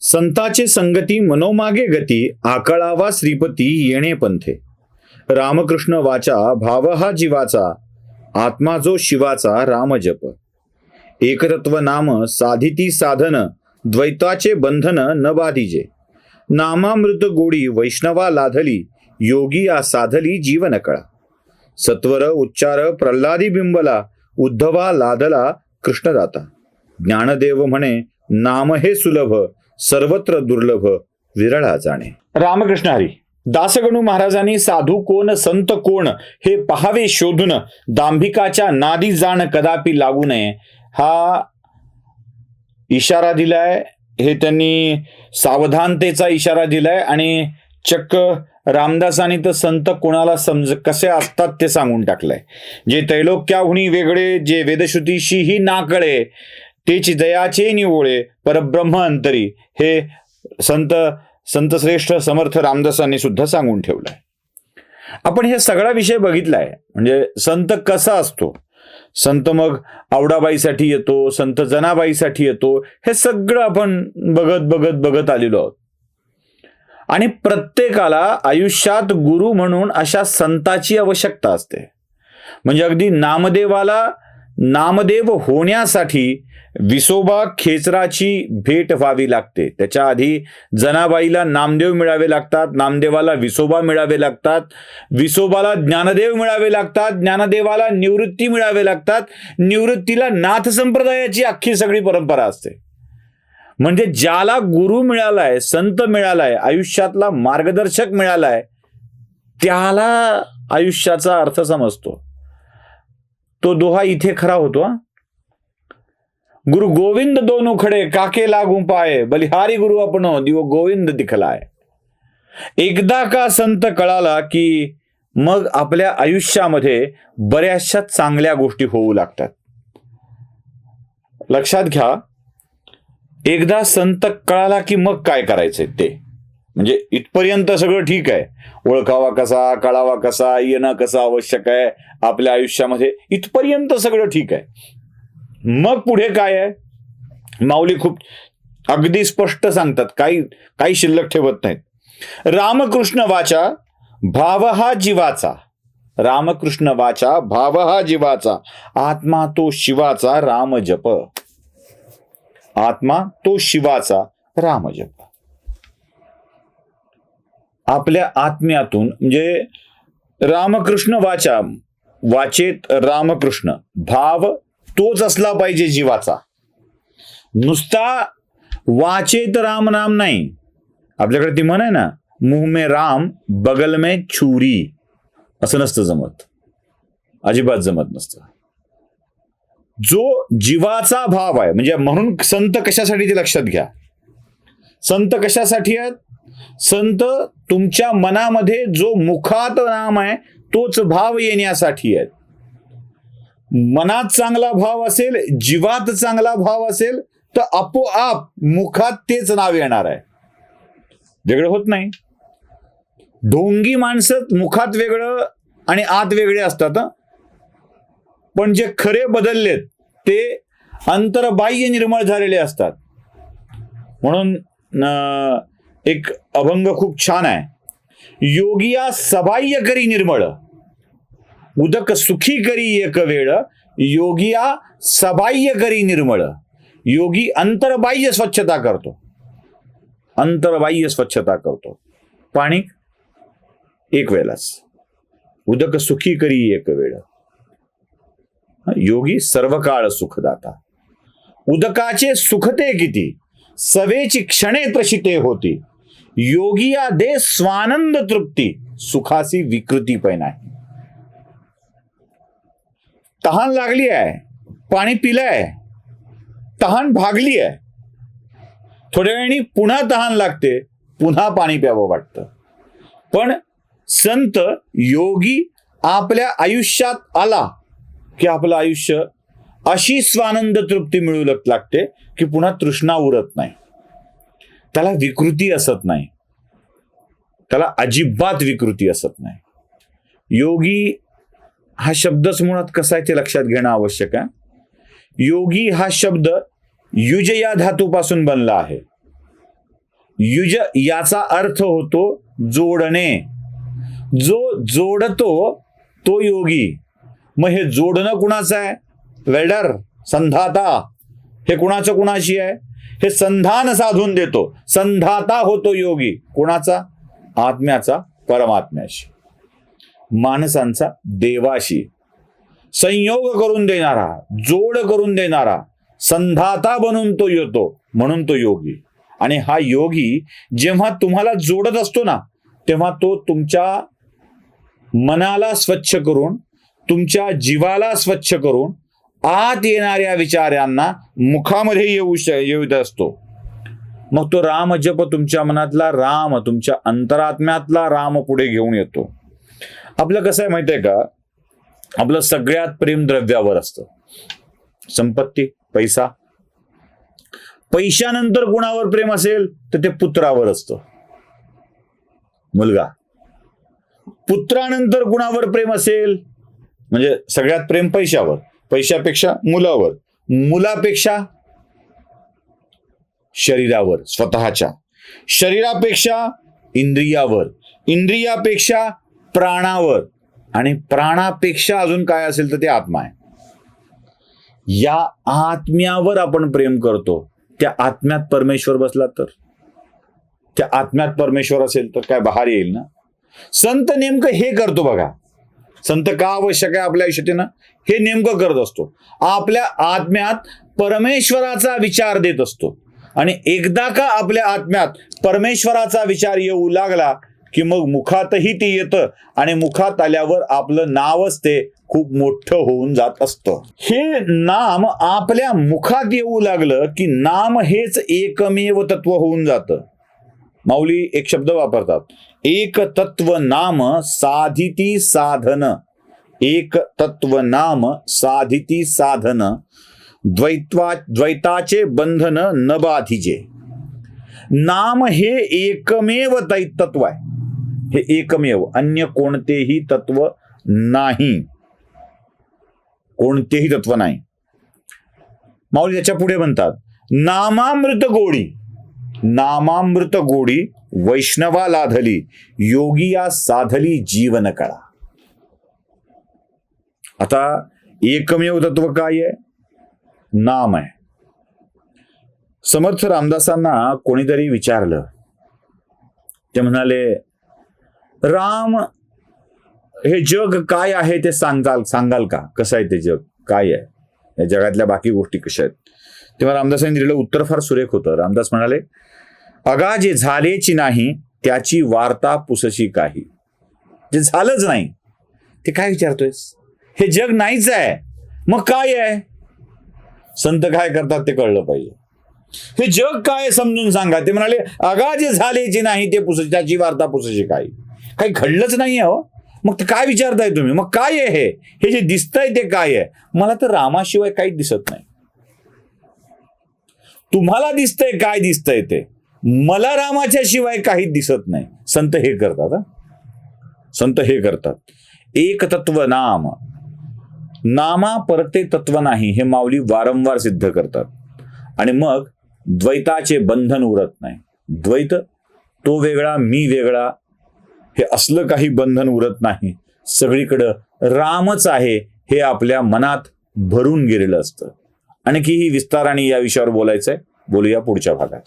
संताचे संगती मनोमागे गती आकळावा श्रीपती येणे पंथे. रामकृष्ण वाचा भाव हा जीवाचा आत्मा जो शिवाचा राम जप. एकतत्व नाम साधिती साधन द्वैताचे बंधन न बाधिजे. नामामृत गोडी वैष्णवा लाधली योगी आ साधली जीवन कळा सत्वर उच्चार प्रल्हादी बिंबला उद्धवा लादला कृष्णदाता. ज्ञानदेव म्हणे नाम हे सुलभ सर्वत्र दुर्लभ विरळा जाणे. रामकृष्ण हरी दासगणू महाराजांनी साधू कोण संत कोण हे पहावे शोधून दांभिकाच्या नादी जाण कदापि लागू नये. हा इशारा दिलाय हे त्यांनी सावधानतेचा इशारा दिलाय आणि चक्क रामदासांनी तर संत कोणाला समज कसे असतात ते सांगून टाकलंय. जे त्रैलोक्याहुनी वेगळे जे वेदश्रुतीशीही नाकळे तेची दयाचे निवोळे परब्रह्म अंतरी हे संत संत श्रेष्ठ समर्थ रामदासांनी सुद्धा सांगून ठेवलंय. आपण हे सगळा विषय बघितलाय. म्हणजे संत कसा असतो? संत मग आवडाबाईसाठी येतो संत जनाबाईसाठी येतो हे सगळं आपण बघत बघत बघत आलेलो आहोत. आणि प्रत्येकाला आयुष्यात गुरु म्हणून अशा संताची आवश्यकता असते. म्हणजे अगदी नामदेवाला नामदेव होण्यासाठी विसोबा खेचराची भेट व्हावी लागते. त्याच्या आधी जनाबाईला नामदेव मिळावे लागतात नामदेवाला विसोबा मिळावे लागतात विसोबाला ज्ञानदेव मिळावे लागतात ज्ञानदेवाला निवृत्ती मिळावे लागतात निवृत्तीला नाथ संप्रदायाची अख्खी सगळी परंपरा असते. म्हणजे ज्याला गुरु मिळालाय संत मिळालाय आयुष्यातला मार्गदर्शक मिळालाय त्याला आयुष्याचा अर्थ समजतो. तो दोहा इथे खरा होतो हा? गुरु गोविंद दोन खडे काके लागू पाय बलिहारी गुरु आपण दिव गोविंद दिखलाय. एकदा का संत कळाला की मग आपल्या आयुष्यामध्ये बऱ्याचशा चांगल्या गोष्टी होऊ लागतात. लक्षात घ्या एकदा संत कळाला की मग काय करायचंय ते? म्हणजे इथपर्यंत सगळं ठीक आहे. ओळखावा कसा कळावा कसा येणं कसं आवश्यक आहे आपल्या आयुष्यामध्ये इथपर्यंत सगळं ठीक आहे. मग पुढे काय आहे? माऊली खूप अगदी स्पष्ट सांगतात. काही काही शिल्लक ठेवत नाहीत. रामकृष्ण वाचा भाव हा जीवाचा. रामकृष्ण वाचा भाव हा जीवाचा. आत्मा तो शिवाचा राम जप. आत्मा तो शिवाचा राम जप. आपल्या आत्म्यातून म्हणजे रामकृष्ण वाचा वाचेत रामकृष्ण. भाव तोच असला पाहिजे जीवाचा. नुसता वाचेत राम नाम नाही. आपल्याकडे ती म्हण आहे ना मुहमे राम बगल में छुरी. असं नसतं जमत. अजिबात जमत नसतं. जो जीवाचा भाव आहे म्हणजे म्हणून संत कशासाठी ते लक्षात घ्या. संत कशासाठी आहेत? संत तुमच्या मनामध्ये जो मुखात नाम आहे तोच भाव येण्यासाठी आहे मनात चांगला भाव असेल जीवात चांगला भाव असेल तर आपोआप मुखात तेच नाव येणार आहे. वेगळं होत नाही. ढोंगी माणसं मुखात वेगळं आणि आत वेगळे असतात पण जे खरे बदललेत ते अंतरबाह्य निर्मळ झालेले असतात. म्हणून अं, एक अभंग खूप छान आहे. योगिया सबाह्य करी निर्मळ उदक सुखी करी एक वेळ योगिया सबाह्य करी निर्मळ. योगी अंतरबाह्य स्वच्छता करतो. अंतरबाह्य स्वच्छता करतो. पाणी एक वेळेलाच उदक सुखी करी एक वेळ. योगी सर्व काळ सुखदाता. उदकाचे सुखते किती? सवेची क्षणे प्रशिते होती. योगिया दे स्वानंद तृप्ती. सुखासी विकृती पण आहे. तहान लागली आहे. पाणी पिलंय. तहान भागली आहे. थोड्या वेळाने पुन्हा तहान लागते. पुन्हा पाणी प्यावं वाटतं. पण संत योगी आपल्या आयुष्यात आला की आपलं आयुष्य अशी स्वानंद तृप्ती मिळू लागते की पुन्हा तृष्णा उरत नाही. त्याला विकृती असत नाही. त्याला अजिबात विकृती असत नाही. योगी हा शब्दच मुळात कसा आहे ते लक्षात घेणं आवश्यक आहे. योगी हा शब्द युज या धातूपासून बनला आहे. युज याचा अर्थ होतो जोडणे. जो जोडतो तो योगी. मग हे जोडणं कुणाचं आहे? वेल्डर संधाता. हे कुणाचं कुणाशी आहे? हे संधान साधून देतो. संधाता होतो योगी. कुणाचा? आत्म्याचा परमात्म्याशी. माणसांचा देवाशी. संयोग करून देणारा जोड करून देणारा संधाता बनून तो येतो म्हणून तो योगी. आणि हा योगी जेव्हा तुम्हाला जोडत असतो ना तेव्हा तो तुमच्या मनाला स्वच्छ करून तुमच्या जीवाला स्वच्छ करून आत येणाऱ्या विचारांना मुखामध्ये येऊ श येत असतो. मग तो राम जप तुमच्या मनातला राम तुमच्या अंतरात्म्यातला राम पुढे घेऊन येतो. आपलं कसं आहे माहिती आहे का? आपलं सगळ्यात प्रेम द्रव्यावर असतं. संपत्ती पैसा. पैशानंतर कुणावर प्रेम असेल? तर ते पुत्रावर असतं. मुलगा. पुत्रानंतर कुणावर प्रेम असेल? म्हणजे सगळ्यात प्रेम पैशावर. पैशापेक्षा मुलावर. मुलापेक्षा शरीरावर स्वतःच्या. शरीरापेक्षा इंद्रियावर. इंद्रियापेक्षा प्राणावर. आणि प्राणापेक्षा अजून काय असेल तर ते आत्मा आहे. या आत्म्यावर आपण प्रेम करतो. त्या आत्म्यात परमेश्वर बसला तर. त्या आत्म्यात परमेश्वर असेल तर काय बाहेर येईल ना? संत नेमकं हे करतो बघा. संत का आवश्यक आहे आपल्या आयुष्यातीनं? हे नेमकं करत असतो. आपल्या आत्म्यात परमेश्वराचा विचार देत असतो. आणि एकदा का आपल्या आत्म्यात परमेश्वराचा विचार येऊ लागला की मग मुखातही ते येतं आणि मुखात आल्यावर आपलं नावच ते खूप मोठं होऊन जात असतं. हे नाम आपल्या मुखात येऊ लागलं की नाम हेच एकमेव तत्व होऊन जातं. माऊली एक शब्द वापरतात. एक तत्व नाम साधिती साधन. एक तत्व नाम साधिती साधन. द्वैत्वा द्वैताचे बंधन न बाधिजे. नाम हे एकमेव दै तत्व आहे. हे एकमेव अन्य कोणतेही तत्व नाही. कोणतेही तत्व नाही. माऊली त्याच्या पुढे म्हणतात नामामृत गोडी. नामामृत गोडी वैष्णवा लाधली योगिया साधली जीवन कळा. आता एकमेव तत्व काय आहे? नाम आहे. समर्थ रामदासांना कोणीतरी विचारलं. ते म्हणाले राम हे जग काय आहे ते सांगाल सांगाल का? कसं आहे ते जग? काय आहे? या जगातल्या बाकी गोष्टी कशा आहेत? तेव्हा रामदासांनी दिलेलं उत्तर फार सुरेख होतं. रामदास म्हणाले अगा जे झालेची नाही त्याची वार्ता पुसशी काही. जे झालंच नाही ते काय विचारतोयस? हे जग नाहीच आहे. मग काय आहे? संत काय करतात ते कळलं पाहिजे. हे जग काय समजून सांगा. ते म्हणाले अगा जे झालेची नाही ते पुस त्याची वार्ता पुसशी काही. काही घडलंच नाही हो. मग ते काय विचारताय तुम्ही? मग काय आहे हे? हे जे दिसतंय ते काय आहे? मला तर रामाशिवाय काहीच दिसत नाही. तुम्हाला दिसतंय काय दिसतंय ते. मला रामाच्या शिवाय काहीच दिसत नाही. संत हे करतात संत हे करतात. एक तत्व नाम. नामा परते तत्व नाही हे माऊली वारंवार सिद्ध करतात. आणि मग द्वैताचे बंधन उरत नाही. द्वैत तो वेगळा मी वेगळा हे असलं काही बंधन उरत नाही. सगळीकडं रामच आहे हे आपल्या मनात भरून गेलेलं असतं. आणखीही विस्ताराने या विषयावर बोलायचंय. बोलूया पुढच्या भागात.